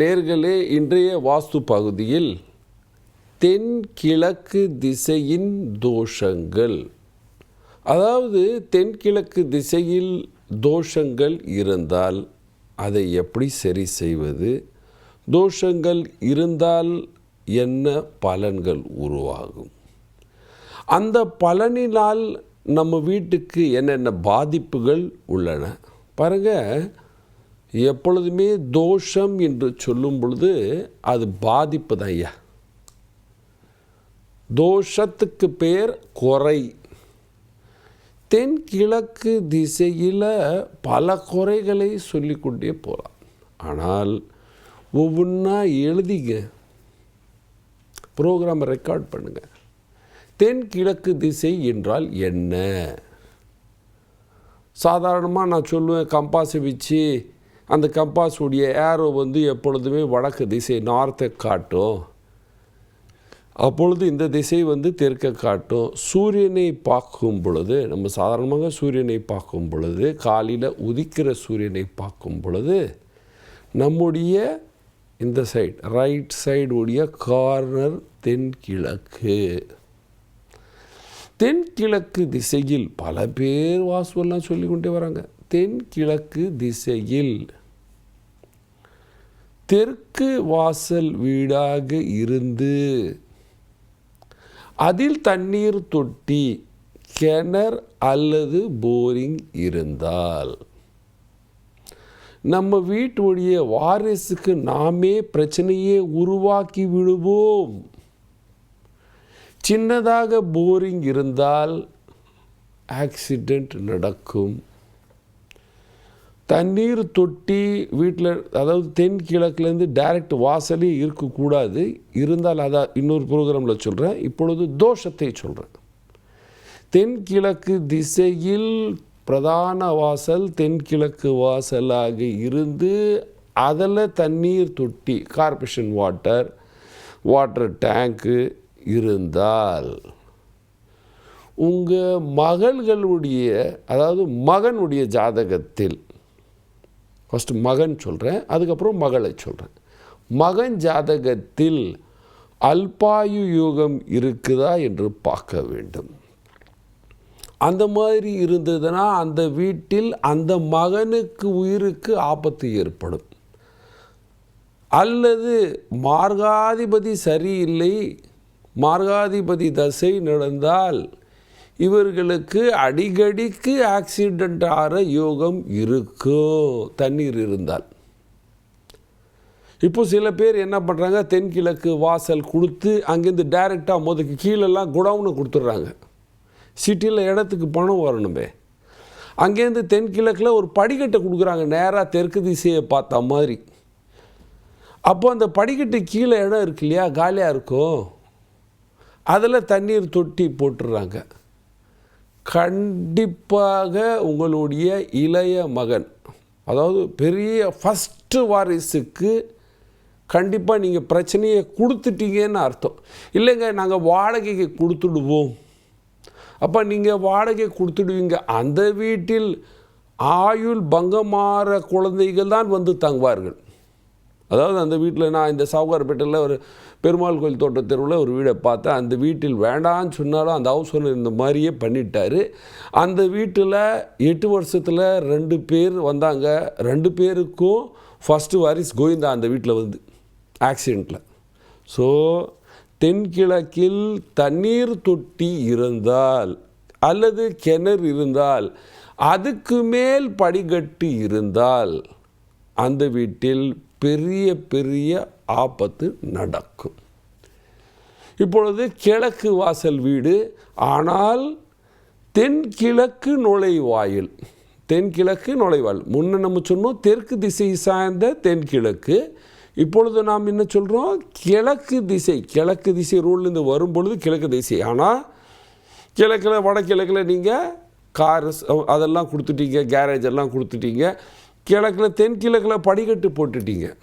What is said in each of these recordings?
நேர்களே இன்றைய வாஸ்து பகுதியில் தென்கிழக்கு திசையின் தோஷங்கள். அதாவது தென்கிழக்கு திசையில் தோஷங்கள் இருந்தால் அதை எப்படி சரி செய்வது? தோஷங்கள் இருந்தால் என்ன பலன்கள் உருவாகும்? அந்த பலனினால் நம்ம வீட்டுக்கு என்னென்ன பாதிப்புகள் உள்ளன? பாருங்க எப்பொழுதுமே தோஷம் என்று சொல்லும் பொழுது அது பாதிப்பு தான் ஐயா. தோஷத்துக்கு பேர் குறை. தென்கிழக்கு திசையில் பல குறைகளை சொல்லிக்கொண்டே போகலாம் ஆனால் ஒவ்வொன்றா எழுதிங்க. ப்ரோக்ராம் ரெக்கார்ட் பண்ணுங்கள் தென்கிழக்கு திசை என்றால் என்ன? சாதாரணமாக நான் சொல்லுவேன் கம்பாஸை வச்சு அந்த கம்பாஸுடைய ஏரோ வந்து எப்பொழுதுமே வடக்கு திசை நார்த்தை காட்டும். அப்பொழுது இந்த திசை வந்து தெற்க காட்டும். சூரியனை பார்க்கும் பொழுது நம்ம சாதாரணமாக சூரியனை பார்க்கும் பொழுது காலையில் உதிக்கிற சூரியனை பார்க்கும் பொழுது நம்முடைய இந்த சைடு ரைட் சைடு உடைய கார்னர் தென்கிழக்கு. தென்கிழக்கு திசையில் பல பேர் வாசுவெல்லாம் சொல்லிக்கொண்டே வராங்க. தென்கிழக்கு திசையில் தெற்கு வாசல் வீடாக இருந்து அதில் தண்ணீர் தொட்டி கிணறு அல்லது போரிங் இருந்தால் நம்ம வீட்டுடைய வாரிசுக்கு நாமே பிரச்சனையே உருவாக்கி விடுவோம். சின்னதாக போரிங் இருந்தால் ஆக்சிடெண்ட் நடக்கும். தண்ணீர் தொட்டி வீட்டில் அதாவது தென் கிழக்குலேருந்து டைரக்ட் வாசலே இருக்கக்கூடாது. இருந்தால் அதான் இன்னொரு ப்ரோக்ராமில் சொல்கிறேன் இப்பொழுது தோஷத்தை சொல்கிறேன் தென்கிழக்கு திசையில் பிரதான வாசல் தென்கிழக்கு வாசலாக இருந்து அதில் தண்ணீர் தொட்டி கார்பரேஷன் வாட்டர் வாட்டர் டேங்க்கு இருந்தால் உங்கள் மகள்களுடைய அதாவது மகனுடைய ஜாதகத்தில் ஃபஸ்ட்டு மகன் சொல்கிறேன் அதுக்கப்புறம் மகளை சொல்கிறேன் மகன் ஜாதகத்தில் அல்பாயு யோகம் இருக்குதா என்று பார்க்க வேண்டும். அந்த மாதிரி இருந்ததுன்னா அந்த வீட்டில் அந்த மகனுக்கு உயிருக்கு ஆபத்து ஏற்படும். அல்லது மார்காதிபதி சரியில்லை மார்காதிபதி தசை நடந்தால் இவர்களுக்கு அடிக்கடிக்கு ஆக்சிடெண்ட் ஆகிற யோகம் இருக்கோ? தண்ணீர் இருந்தால். இப்போ சில பேர் என்ன பண்ணுறாங்க தென்கிழக்கு வாசல் கொடுத்து அங்கேருந்து டைரெக்டாக முதக்கு கீழெல்லாம் குடவுன்னு கொடுத்துட்றாங்க. சிட்டியில் இடத்துக்கு பணம் வரணுமே. அங்கேருந்து தென்கிழக்கில் ஒரு படிக்கட்டை கொடுக்குறாங்க. நேராக தெற்கு திசையை பார்த்த மாதிரி. அப்போ அந்த படிக்கட்டு கீழே இடம் இருக்கு இல்லையா? காலியாக இருக்கும். அதில் தண்ணீர் தொட்டி போட்டுடுறாங்க. கண்டிப்பாக உங்களுடைய இளைய மகன் அதாவது பெரிய ஃபஸ்ட்டு வாரிசுக்கு கண்டிப்பாக நீங்கள் பிரச்சனையை கொடுத்துட்டீங்கன்னு அர்த்தம். இல்லைங்க நாங்கள் வாடகைக்கு கொடுத்துடுவோம். அப்போ நீங்கள் வாடகை கொடுத்துடுவீங்க. அந்த வீட்டில் ஆயுள் பங்கமாற குழந்தைகள் தான் வந்து தங்குவார்கள். அதாவது அந்த வீட்டில் நான் இந்த சாவுகார்பேட்டையில் ஒரு பெருமாள் கோயில் தோட்ட தெருவில் ஒரு வீடை பார்த்தேன் அந்த வீட்டில் வேண்டான்னு சொன்னாலும் அந்த ஹவுஸ் ஓனர் இந்த மாதிரியே பண்ணிட்டார். அந்த வீட்டில் எட்டு வருஷத்தில் ரெண்டு பேர் வந்தாங்க. ரெண்டு பேருக்கும் ஃபஸ்ட்டு வாரிஸ் கோவிந்தா அந்த வீட்டில் வந்து ஆக்சிடெண்ட்டில் ஸோ தென்கிழக்கில் தண்ணீர் தொட்டி இருந்தால் அல்லது கிணறு இருந்தால் அதுக்கு மேல் படிக்கட்டு இருந்தால் அந்த வீட்டில் பெரிய பெரிய ஆபத்து நடக்கும். இப்பொழுது கிழக்கு வாசல் வீடு. ஆனால் தென்கிழக்கு நுழைவாயில். தென்கிழக்கு நுழைவாயில். முன்ன நம்ம சொன்னோம் தெற்கு திசை சார்ந்த தென்கிழக்கு. இப்பொழுது நாம் என்ன சொல்கிறோம் கிழக்கு திசை. கிழக்கு திசை ரூல்லேருந்து வரும் பொழுது கிழக்கு திசை. ஆனால் கிழக்கில் வடகிழக்கில் நீங்கள் கார் அதெல்லாம் கொடுத்துட்டீங்க கேரேஜ் எல்லாம் கொடுத்துட்டீங்க. கிழக்கில் தென்கிழக்கில் படிக்கட்டு போட்டுட்டீங்க.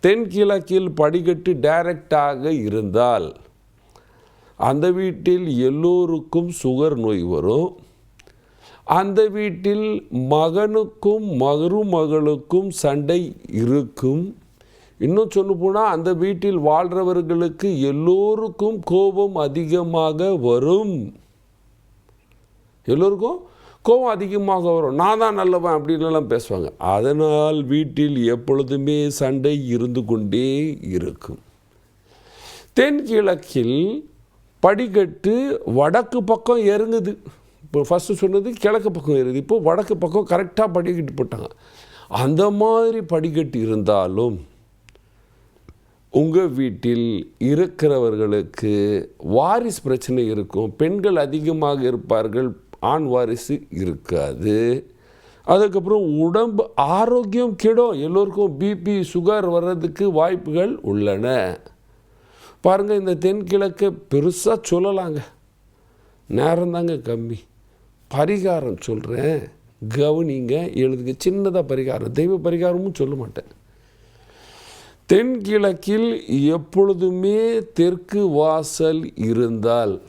தென்கிழக்கில் படிக்கட்டு டைரக்டாக இருந்தால் அந்த வீட்டில் எல்லோருக்கும் சுகர் நோய் வரும். அந்த வீட்டில் மகனுக்கும் மருமகளுக்கும் சண்டை இருக்கும். இன்னும் சொல்ல போனால் அந்த வீட்டில் வாழ்கிறவர்களுக்கு எல்லோருக்கும் கோபம் அதிகமாக வரும். எல்லோருக்கும்? கோவம் அதிகமாக வரும். நான் தான் நல்லவன் அப்படின்லாம் பேசுவாங்க. அதனால் வீட்டில் எப்பொழுதுமே சண்டை இருந்து கொண்டே இருக்கும். தென்கிழக்கில் படிக்கட்டு வடக்கு பக்கம் இறங்குது. இப்போ ஃபஸ்ட்டு சொன்னது கிழக்கு பக்கம் இறங்குது. இப்போ வடக்கு பக்கம் கரெக்டாக படிக்கட்டு போட்டாங்க. அந்த மாதிரி படிக்கட்டு இருந்தாலும் உங்கள் வீட்டில் இருக்கிறவர்களுக்கு வாரிசு பிரச்சனை இருக்கும். பெண்கள் அதிகமாக இருப்பார்கள். ஆண் வாரிசு இருக்காது. அதுக்கப்புறம் உடம்பு ஆரோக்கியம் கெடும். எல்லோருக்கும் பிபி சுகர் வர்றதுக்கு வாய்ப்புகள் உள்ளன. பாருங்கள் இந்த தென்கிழக்கை பெருசாக சொல்லலாங்க. நேரம் தாங்க கம்மி. பரிகாரம் சொல்கிறேன் கவனிங்க எழுதுங்க. சின்னதாக பரிகாரம். தெய்வ பரிகாரமும் சொல்ல மாட்டேன். தென்கிழக்கில் எப்பொழுதுமே தெற்கு வாசல் இருந்தால்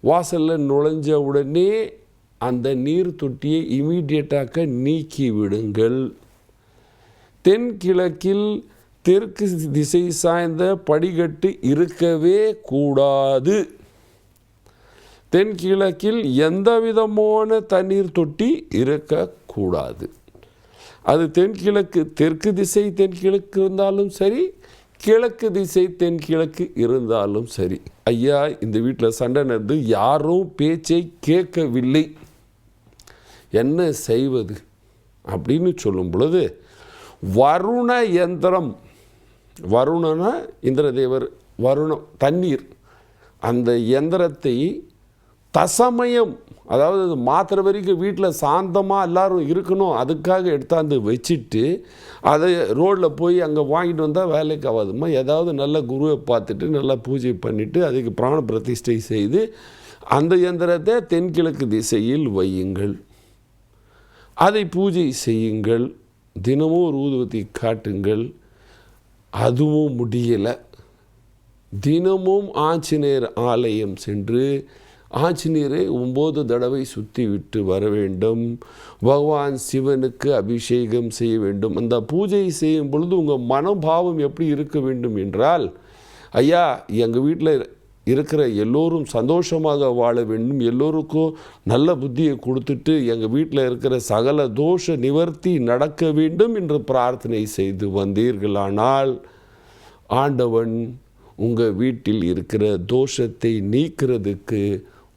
வாசலில் நுழைஞ்ச உடனே அந்த நீர் தொட்டியை இமீடியட்டாக நீக்கி விடுங்கள். தென்கிழக்கில் தெற்கு திசை சாய்ந்த படிக்கட்டு இருக்கவே கூடாது. தென்கிழக்கில் எந்த விதமான தண்ணீர் தொட்டி இருக்கக்கூடாது. அது தென்கிழக்கு தெற்கு திசை தென்கிழக்கு இருந்தாலும் சரி கிழக்கு திசை தென்கிழக்கு இருந்தாலும் சரி. ஐயா இந்த வீட்டில் சண்டை நடந்து யாரும் பேச்சை கேட்கவில்லை. என்ன செய்வது? அப்படின்னு சொல்லும் பொழுது வருண யந்திரம். வருணனா இந்திரதேவர் வருணம் தண்ணீர். அந்த இயந்திரத்தை தசமயம். அதாவது மாத்திரை வரைக்கும் வீட்டில் சாந்தமாக எல்லோரும் இருக்கணும். அதுக்காக எடுத்தாந்து வச்சுட்டு அதை ரோட்டில் போய் அங்கே வாங்கிட்டு வந்தால் வேலைக்கு ஆகாதுமா ஏதாவது நல்ல குருவை பார்த்துட்டு நல்லா பூஜை பண்ணிவிட்டு அதுக்கு பிராண பிரதிஷ்டை செய்து அந்த இயந்திரத்தை தென்கிழக்கு திசையில் வையுங்கள். அதை பூஜை செய்யுங்கள். தினமும் ஒரு ஊதுவத்தி காட்டுங்கள். அதுவும் முடியலை. தினமும் ஆஞ்சநேயர் ஆலயம் சென்று ஆஞ்சநேயரை ஒம்பது தடவை சுற்றி விட்டு வர வேண்டும். பகவான் சிவனுக்கு அபிஷேகம் செய்ய வேண்டும். அந்த பூஜை செய்யும் பொழுது உங்கள் மனோபாவம் எப்படி இருக்க வேண்டும் என்றால் ஐயா எங்கள் வீட்டில் இருக்கிற எல்லோரும் சந்தோஷமாக வாழ வேண்டும். எல்லோருக்கும் நல்ல புத்தியை கொடுத்துட்டு எங்கள் வீட்டில் இருக்கிற சகல தோஷ நிவர்த்தி நடக்க வேண்டும் என்று பிரார்த்தனை செய்து வந்தீர்களானால் ஆண்டவன் உங்கள் வீட்டில் இருக்கிற தோஷத்தை நீக்கிறதுக்கு